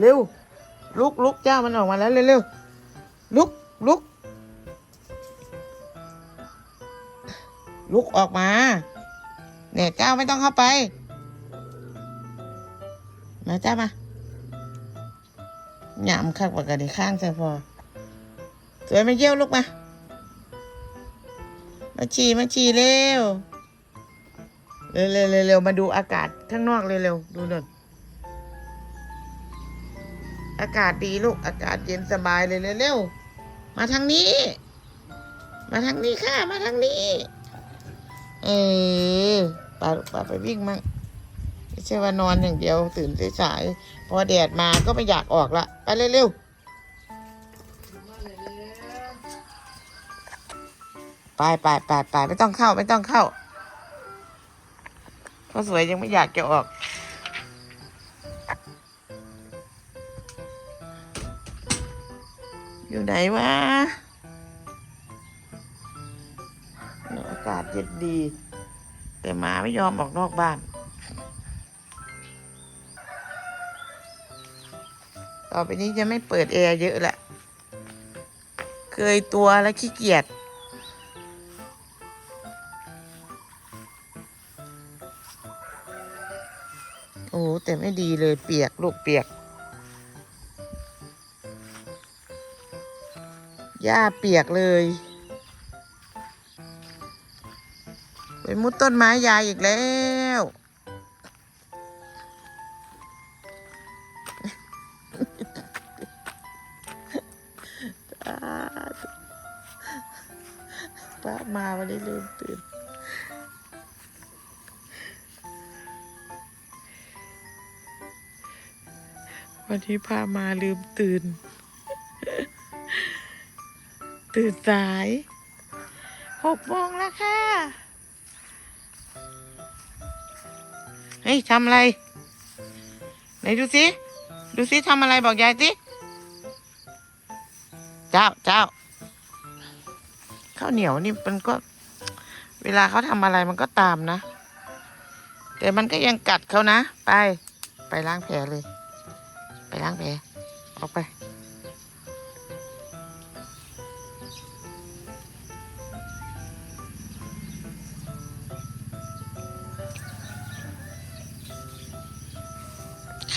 เร็ว ลุกลุกเจ้ามันออกมาแล้วเร็วเร็วลุกลุกลุกออกมาเนี่ยเจ้าไม่ต้องเข้าไป มาเจ้ามาหยามคักปากกันในข้างใช่พอสวยมาเยี่ยวลูกมา มาฉี่มาฉี่เร็ว เร็วเร็วเร็วเร็วมาดูอากาศข้างนอกเร็วเร็วดูหน่อย อากาศดีลูก อากาศเย็นสบายเลยเร็วมาทางนี้ มาทางนี้ค่ะ มาทางนี้ เออปาปาไปวิ่งมั่งไม่ใช่ว่านอนอย่างเดียวตื่นสายๆพอแดดมาก็ไม่อยากออกละ ไปเร็วๆ ไปไปไปไปไม่ต้องเข้าไม่ต้องเข้าเพราะสวยยังไม่อยากจะออก อยู่ไหนวะอากาศเย็นดี แต่หมาไม่ยอมออกนอกบ้าน ต่อไปนี้จะไม่เปิดแอร์เยอะละ เคยตัวแล้วขี้เกียจโอ้แต่ไม่ดีเลยเปียกลูกเปียก หญ้าเปียกเลยไปมุดต้นไม้ยายอีกแล้วป้ามาวันนี้ลืมตื่นวันนี้พามาลืมตื่น ตื่นสายหกโมงแล้วค่ะ เฮ้ยทำอะไร ไหนดูสิ ดูสิทำอะไรบอกยายสิ เจ้าเจ้าข้าวเหนียวนี่มันก็ เวลาเขาทำอะไรมันก็ตามนะ แต่มันก็ยังกัดเขานะ ไป ไปล้างแผลเลย ไปล้างแผลออกไป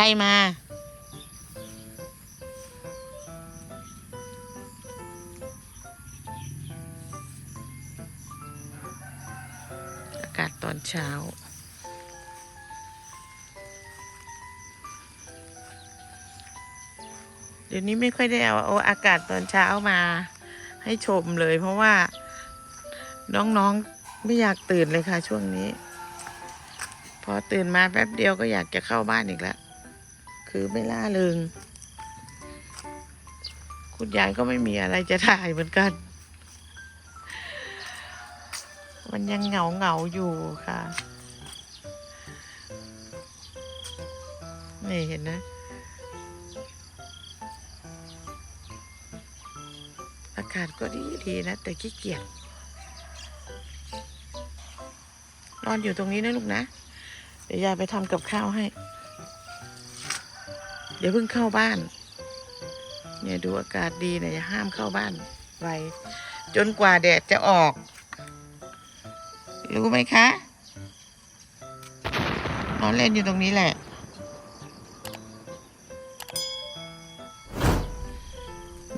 รมา อากาศตอนเช้าเดี๋ยวนี้ไม่ค่อยได้เอาเอาอากาศตอนเช้ามาให้ชมเลย เพราะว่าน้องๆไม่อยากตื่นเลยค่ะช่วงนี้ พอตื่นมาแป๊บเดียวก็อยากจะเข้าบ้านอีกแล้ว คือไม่ล่าเริง คุณยายก็ไม่มีอะไรจะถ่ายเหมือนกัน มันยังเหงาเหงาอยู่ค่ะ นี่เห็นนะอากาศก็ดีดีนะ แต่ขี้เกียจนอนอยู่ตรงนี้นะลูกนะ เดี๋ยวยายไปทำกับข้าวให้ เดี๋ยวเพิ่งเข้าบ้าน เนี่ยดูอากาศดีเนี่ยอย่าห้ามเข้าบ้านไว้จนกว่าแดดจะออก รู้ไหมคะนอนเล่นอยู่ตรงนี้แหละ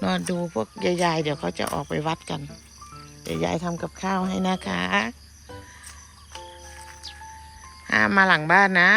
นอนดูพวกยายๆเดี๋ยวเขาจะออกไปวัดกันเดี๋ยวยายทำกับข้าวให้นะคะ ห้ามมาหลังบ้านนะ